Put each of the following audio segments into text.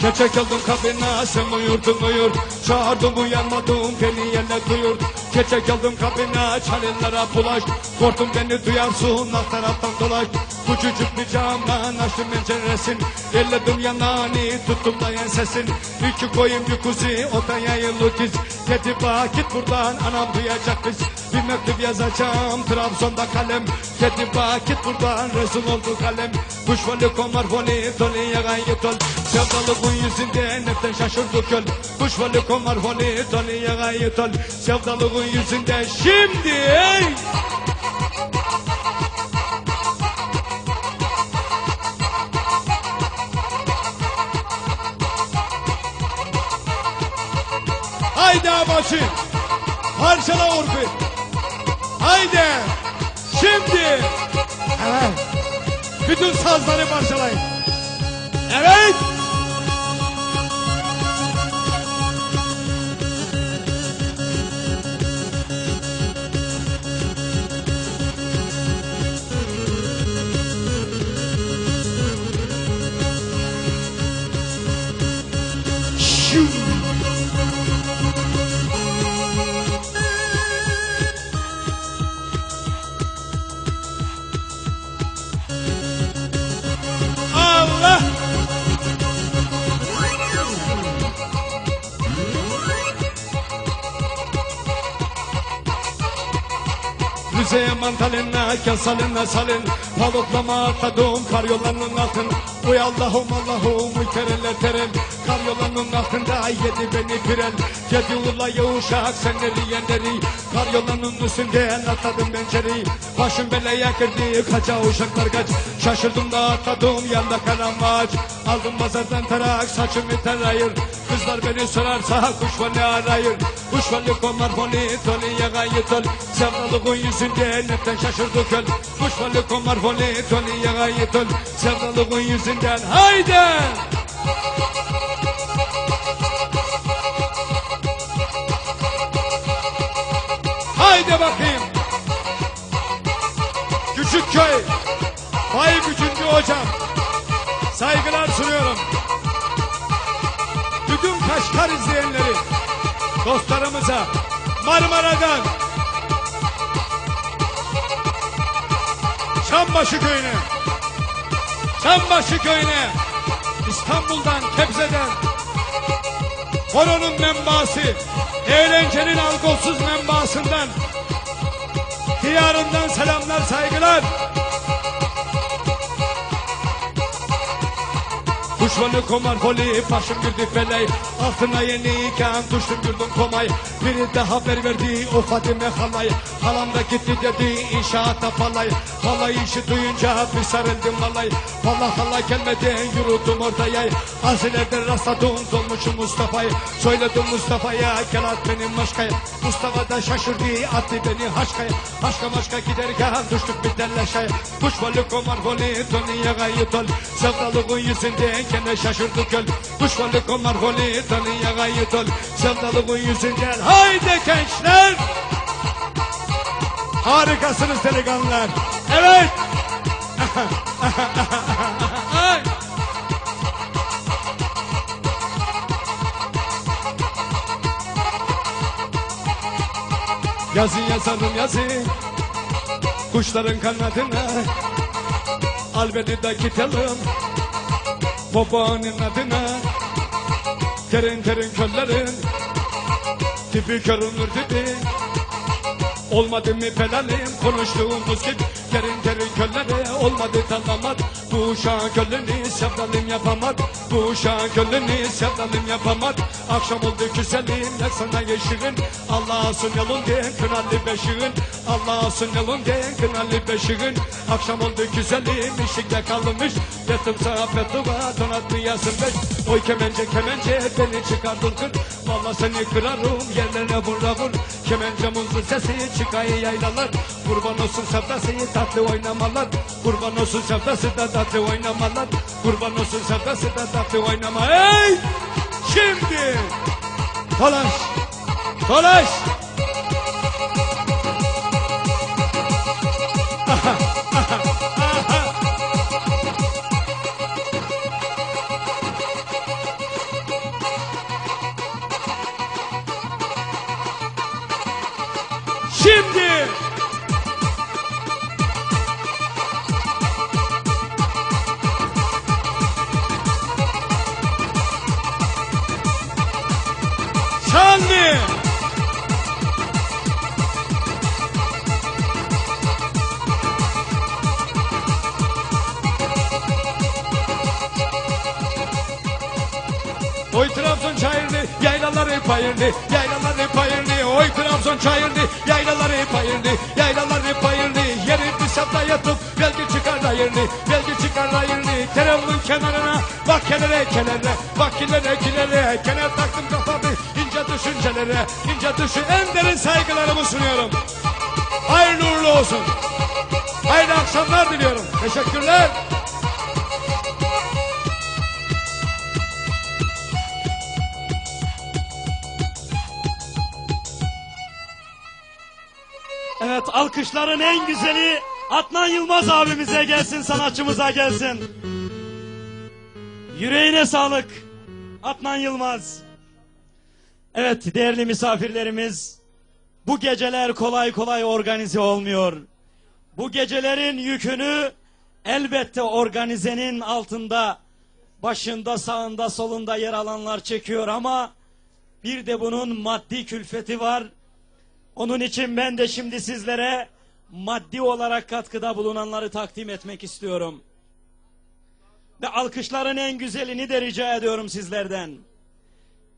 Keçe geldim kabine sen uyurdun uyur. Çağırdım uyanmadım beni yerle duyur Keçe geldim kabine çalınlara bulaş Korktum beni duyarsın alt taraftan dolaş Küçücük bir camdan açtım penceresin. Elledim yanağını tuttum da ensesin. İki koyun bir kuzi o da yayılı diz. Dedi bak buradan anam duyacak biz. Bir mektup yazacağım Trabzon'da kalem. Dedi bak git buradan rezil oldu kalem. Kuş voli komar voli doli yagayı tol Sevdalığın yüzünden hepten şaşırdı köl Kuş voli komar voli doli yagayı tol Sevdalığın yüzünden şimdi ey Haydi abaşı. Parçala urfi. Haydi. Şimdi. Evet. Bütün sazları parçalayın. Evet. Mantalina, gel salina salin. Balıklama atladım karyolanın altın. Uy Allah'ım Allah'ım uy tereller terel Karyolanın altında yedi beni pirel Yedi ula uşak senleri yenleri Karyolanın üstünden atladım benceri Başım belaya girdi kaça uşaklar kaç. Şaşırdım da atladım yanda karamaç Aldım pazardan tarak saçımı tarayır Kızlar beni sorarsa kuş var ne arayır? Kuş var ne komar foni toni yagayı tol. Sevdalığın yüzünden hepten şaşırdı köl. Kuş var ne komar foni toni yagayı tol. Sevdalığın yüzünden haydi Haydi bakayım. Küçük köy. Bay Gücüncü hocam. Saygılar sunuyorum. Bütün Kaşgar izleyenleri, dostlarımıza Marmara'dan Çambaşı köyüne, Çambaşı köyüne, İstanbul'dan, Kebze'den, Horonun menbaası, eğlencenin alkolsuz menbaasından, diyarından selamlar, saygılar. Kuşvalı komar holi başım girdi feley. Altına yeniyken düştüm güldüm komay. Biri de haber verdi o Fatime halay. Halam da gitti dedi inşaata falay Halay işi duyunca bir sarıldım halay Valla halay gelmeden yürüdüm orada yay. Az ileride rastladım dolmuşum Mustafa'yı. Söyledim Mustafa'ya gel at benim maşkaya. Mustafa da şaşırdı attı beni haşkaya. Haşka maşka giderken düştük bir telleşaya Kuşvalı komar holi dönüye gayet ol. Sevdalığın yüzünden gene şaşırdı göl. Kuşvalı komar holi dönüye gayet ol Sevdalığın yüzünden haydi gençler. Harikasınız delikanlılar. Evet. Yazı yazalım yazı. Kuşların kanadına. Al beni de gidelim Babanın adına Terin terin köllerin Tipi görünür tipi Olmadı mı pelalim konuştuğumuz gibi Terin terin köllere olmadı tanımat Bu uşağın gönlünü sevdalim yapamaz Bu uşağın gönlünü sevdalim yapamaz Akşam oldu güzelim ne sana yeşirin Allah olsun yolundan kınalı beşiğin Allah olsun yolundan kınalı beşiğin Akşam oldu güzelim ışıkta kalmış. Yattım sana betuva donatmayasın beş. Oy kemence kemence beni çıkardın kır Valla seni kırarım yerlerine vur da vur Kemencemizin sesi çıkayı yaylalar. Kurban olsun sevdası tatlı oynamalar. Kurban olsun sevdası da tatlı oynamalar Kurban olsun sevdası da tatlı oynama Hey! Şimdi! Dolaş! Dolaş! Payırlı Yaylaları payırlı Yaylaları payırlı Oy Trabzon çayırlı Yaylaları payırlı Yaylaları payırlı Yeri bir sapla yatıp Belki çıkar hayırlı Belki çıkar hayırlı Teremmin kenarına Bak kenara kenara Bak kilere kilere. Kenar taktım kafamı ince düşüncelere. İnce düşün En derin saygılarımı sunuyorum. Hayırlı uğurlu olsun. Hayırlı akşamlar diliyorum. Teşekkürler Evet alkışların en güzeli Adnan Yılmaz abimize gelsin sanatçımıza gelsin. Yüreğine sağlık Adnan Yılmaz. Evet değerli misafirlerimiz bu geceler kolay kolay organize olmuyor. Bu gecelerin yükünü elbette organizenin altında başında sağında solunda yer alanlar çekiyor ama bir de bunun maddi külfeti var. Onun için ben de şimdi sizlere maddi olarak katkıda bulunanları takdim etmek istiyorum. Ve alkışların en güzelini de rica ediyorum sizlerden.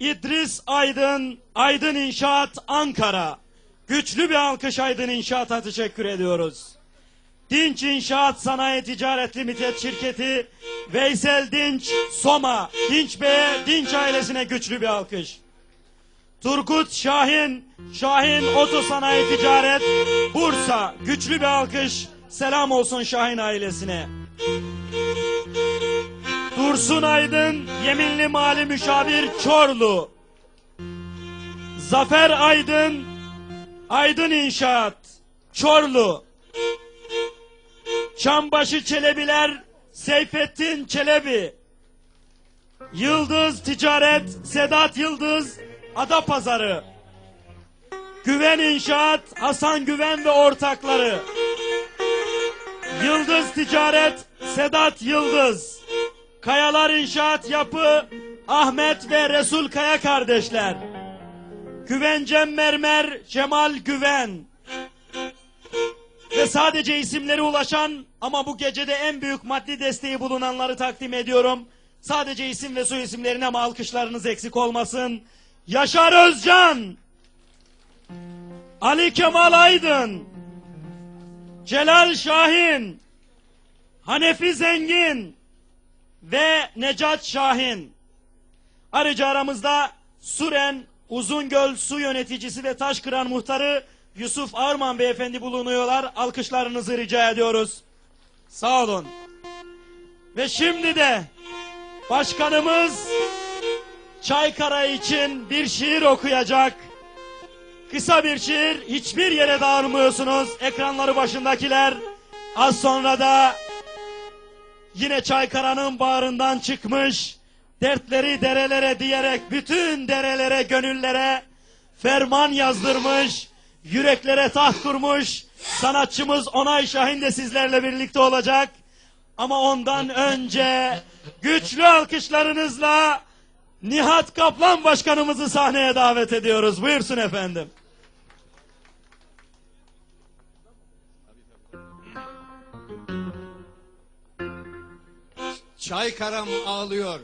İdris Aydın, Aydın İnşaat Ankara. Güçlü bir alkış Aydın İnşaat'a teşekkür ediyoruz. Dinç İnşaat Sanayi Ticaret Limited şirketi Veysel Dinç Soma. Dinç Bey'e, Dinç ailesine güçlü bir alkış. Turgut Şahin, Şahin Oto Sanayi Ticaret, Bursa. Güçlü bir alkış. Selam olsun Şahin ailesine. Dursun Aydın, Yeminli Mali Müşavir Çorlu. Zafer Aydın, Aydın İnşaat, Çorlu. Çambaşı Çelebiler, Seyfettin Çelebi. Yıldız Ticaret, Sedat Yıldız, Adapazarı. Güven İnşaat, Hasan Güven ve ortakları. Yıldız Ticaret, Sedat Yıldız. Kayalar İnşaat Yapı, Ahmet ve Resul Kaya kardeşler. Güvencem Mermer, Cemal Güven. Ve sadece isimleri ulaşan ama bu gecede en büyük maddi desteği bulunanları takdim ediyorum. Sadece isim ve soy isimlerine ama alkışlarınız eksik olmasın. Yaşar Özcan, Ali Kemal Aydın, Celal Şahin, Hanefi Zengin ve Necat Şahin. Ayrıca aramızda Suren Uzungöl Su Yöneticisi ve Taşkıran Muhtarı Yusuf Arman Beyefendi bulunuyorlar. Alkışlarınızı rica ediyoruz. Sağ olun. Ve şimdi de başkanımız Çaykara için bir şiir okuyacak. Kısa bir şiir, hiçbir yere dağılmıyorsunuz ekranları başındakiler. Az sonra da yine Çaykara'nın bağrından çıkmış, dertleri derelere diyerek bütün derelere, gönüllere ferman yazdırmış, yüreklere taht kurmuş. Sanatçımız Onay Şahin de sizlerle birlikte olacak. Ama ondan önce güçlü alkışlarınızla Nihat Kaplan Başkanımızı sahneye davet ediyoruz. Buyursun efendim. Çaykaram ağlıyor.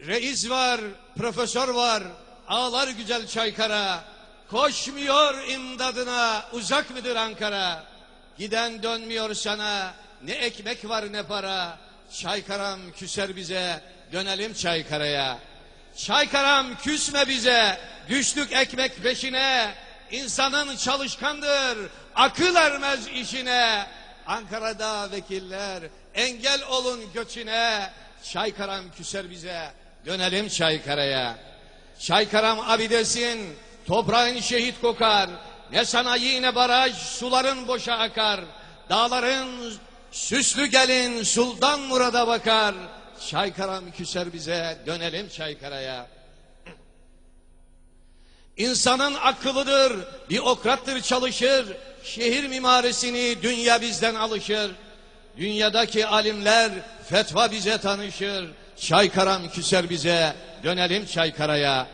Reis var, profesör var, ağlar güzel Çaykara. Koşmuyor imdadına, uzak mıdır Ankara? Giden dönmüyor sana, ne ekmek var ne para. Çaykaram küser bize, dönelim Çaykara'ya. Çaykaram küsme bize, düştük ekmek peşine. İnsanın çalışkandır, akıl ermez işine. Ankara'da vekiller, engel olun göçüne. Çaykaram küser bize, dönelim Çaykara'ya. Çaykaram abidesin, toprağın şehit kokar. Ne sanayi ne baraj, suların boşa akar. Dağların süslü gelin Sultan Murad'a bakar. Çaykaram küser bize, dönelim Çaykara'ya. İnsanın akıllıdır, bir okrattır çalışır. Şehir mimarisini dünya bizden alışır. Dünyadaki alimler fetva bize tanışır. Çaykaram küser bize, dönelim Çaykara'ya.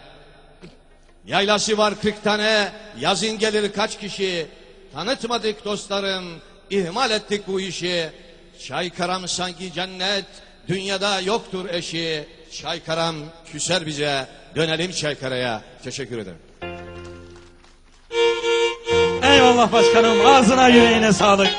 Yaylası var kırk tane, yazın gelir kaç kişi. Tanıtmadık dostlarım, ihmal ettik bu işi. Çaykaram sanki cennet, dünyada yoktur eşi. Çaykaram küser bize. Dönelim Çaykara'ya. Teşekkür ederim. Eyvallah başkanım. Ağzına yüreğine sağlık.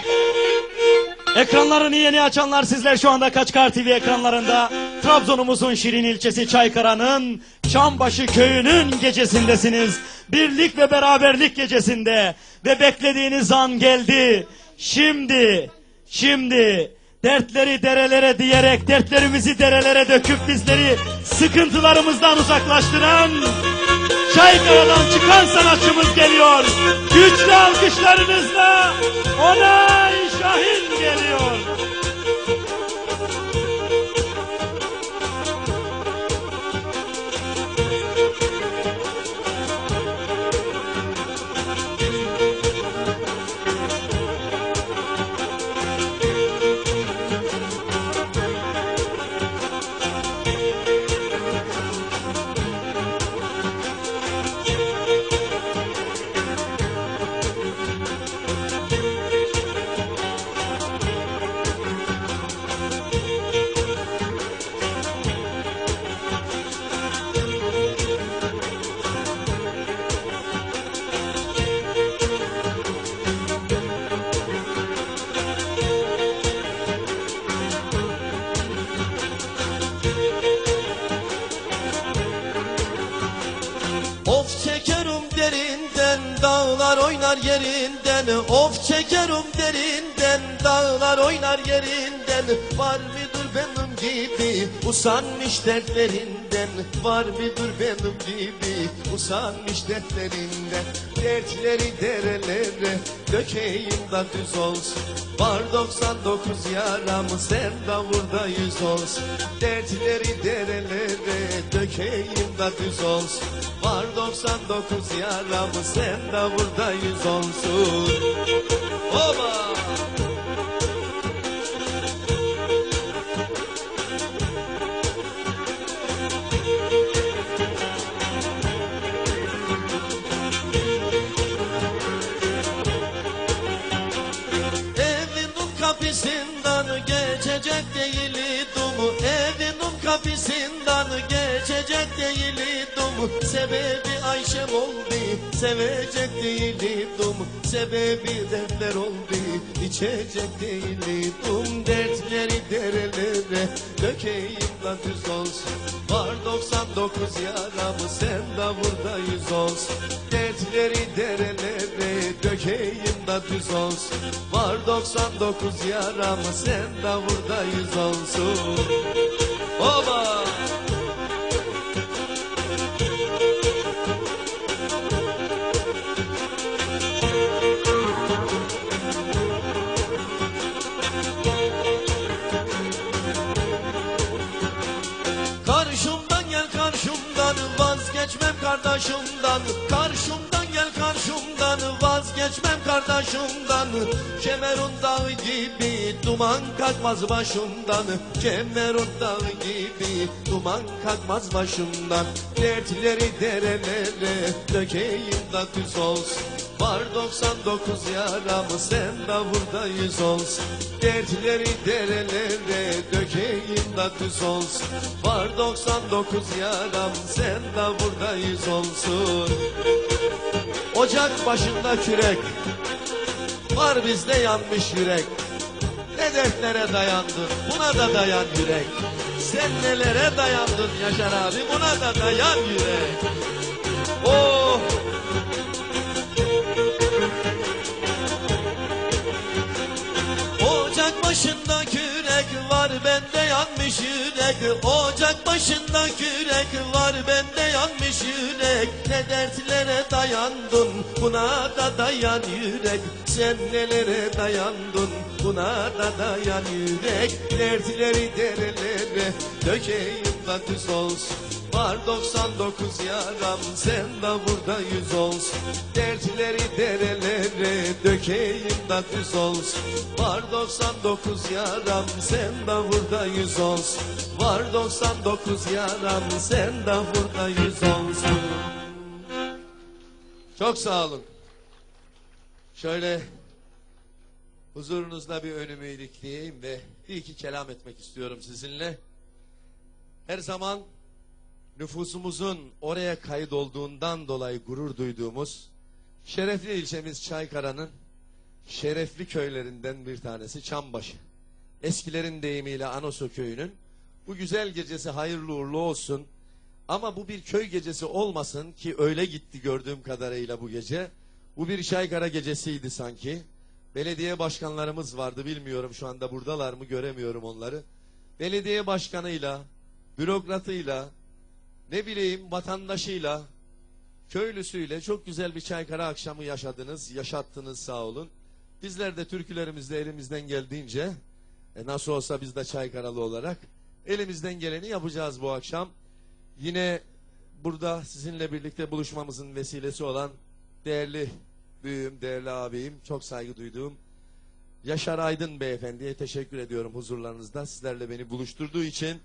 Ekranlarını yeni açanlar sizler şu anda Kaçkar TV ekranlarında Trabzon'umuzun Şirin ilçesi Çaykara'nın Çambaşı köyünün gecesindesiniz. Birlik ve beraberlik gecesinde ve beklediğiniz an geldi. Şimdi, şimdi dertleri derelere diyerek dertlerimizi derelere döküp bizleri sıkıntılarımızdan uzaklaştıran Çaykara'dan çıkan sanatçımız geliyor. Güçlü alkışlarınızla Onay Şahin geliyor. Of çekerim derinden dağlar oynar yerinden. Var benim gibi usanmış dertlerinden Var mıdır benim gibi usanmış dertlerinden Dertleri derelere dökeyim da düz olsun. Var 99 yaram sen davurda yüz olsun. Dertleri derelere dökeyim da düz olsun. Var 99 yaram sen davurda yüz olsun. Oba! Sebebi Ayşem oldu sevecek değildim Sebebi dertler oldu içecek değildim Dertleri derelere dökeyim da düz olsun. Var 99 yaram sen davurda yüz olsun. Dertleri derelere dökeyim da düz olsun. Var 99 yaram sen davurda yüz olsun. Oba! Gel karşımdan vazgeçmem kardeşimden. Kemerun dağı gibi duman kalkmaz başımdan. Kemerun dağı gibi duman kalkmaz başımdan. Dertleri derelere dökeyim da düz olsun. Var 99 yaram sen davurda yüz olsun. Dertleri derelere dökeyim da düz olsun. Var 99 yaram sen davurda yüz olsun Ocak başında kürek. Var bizde yanmış yürek. Ne dertlere dayandın buna da dayan yürek. Sen nelere dayandın Yaşar abi buna da dayan yürek. Oh! Ocak başında kürek var bende yanmış yürek. Ocak başında kürek buna da dayan yürek Sen nelere dayandın? Buna da dayan yürek Dertleri derelere dökeyim da düz olsun. Var 99 yaram sen de burada yüz olsun. Dertleri derelere dökeyim da düz olsun. Var 99 yaram sen de burada yüz olsun. Var 99 yaram sen de burada yüz olsun Çok sağ olun. Şöyle huzurunuzda bir önümü ilikleyeyim ve bir iki kelam etmek istiyorum sizinle. her zaman nüfusumuzun oraya kaydolduğundan dolayı gurur duyduğumuz şerefli ilçemiz Çaykara'nın şerefli köylerinden bir tanesi Çambaşı. Eskilerin deyimiyle Anoso köyünün bu güzel gecesi hayırlı uğurlu olsun. Ama bu bir köy gecesi olmasın ki öyle gitti gördüğüm kadarıyla bu gece. Bu bir Çaykara gecesiydi sanki. Belediye başkanlarımız vardı bilmiyorum şu anda buradalar mı göremiyorum onları. Belediye başkanıyla, bürokratıyla, ne bileyim vatandaşıyla, köylüsüyle çok güzel bir Çaykara akşamı yaşadınız, yaşattınız sağ olun. Bizler de türkülerimizle elimizden geldiğince, e, nasıl olsa biz de Çaykaralı olarak elimizden geleni yapacağız bu akşam. Yine burada sizinle birlikte buluşmamızın vesilesi olan değerli büyüğüm, değerli abim, çok saygı duyduğum Yaşar Aydın beyefendiye teşekkür ediyorum huzurlarınızda. Sizlerle beni buluşturduğu için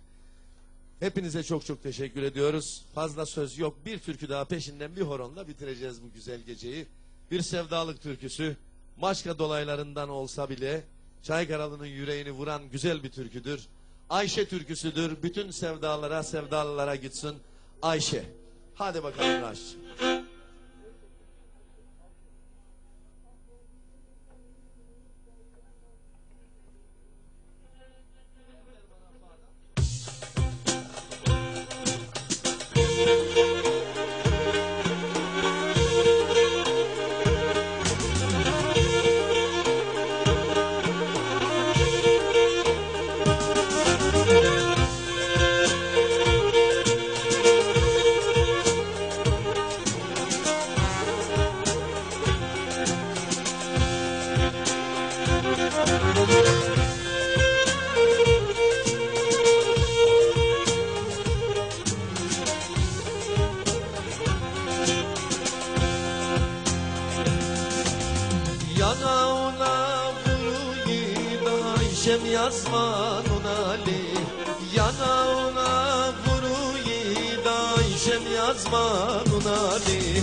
hepinize çok çok teşekkür ediyoruz. Fazla söz yok. Bir türkü daha peşinden bir horonla bitireceğiz bu güzel geceyi. Bir sevdalık türküsü. Maçka dolaylarından olsa bile Çaykaralı'nın yüreğini vuran güzel bir türküdür. Ayşe türküsüdür. Bütün sevdalara, sevdalılara gitsin. Ayşe. Hadi bakalım Raş. Yazmanın Ali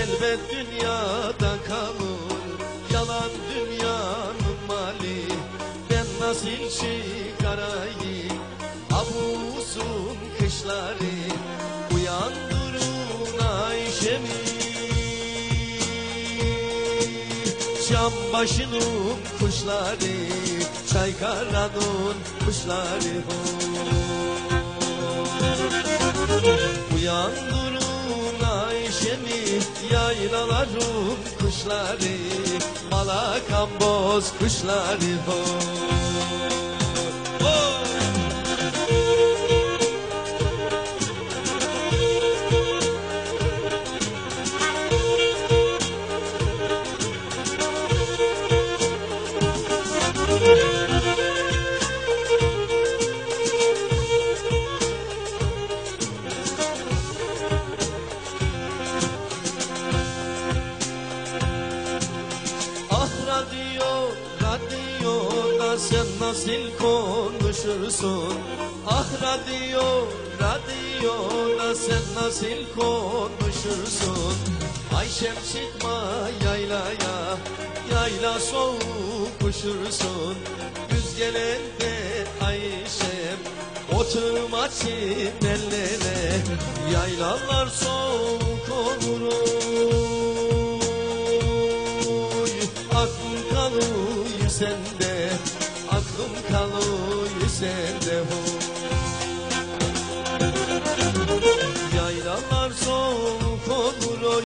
Elbet dünyada kalır. Yalan dünyanın mali Ben nasıl çıkarayım? Abuzun kışları Uyandırın Ayşem'i? Şam başının kuşları Çaykara'nın kuşları Uyandırın Ayşe'mi Yaylaların kuşları Malakan boz kuşları Oh! Ah radyo, radyoda sen nasıl konuşursun? Ayşem çıkma yaylaya, yayla soğuk uçursun. Güz gelende Ayşem, oturma çimenlere, yaylalar soğuk olur. Aklım kalıyor sende Aklım kalıyor.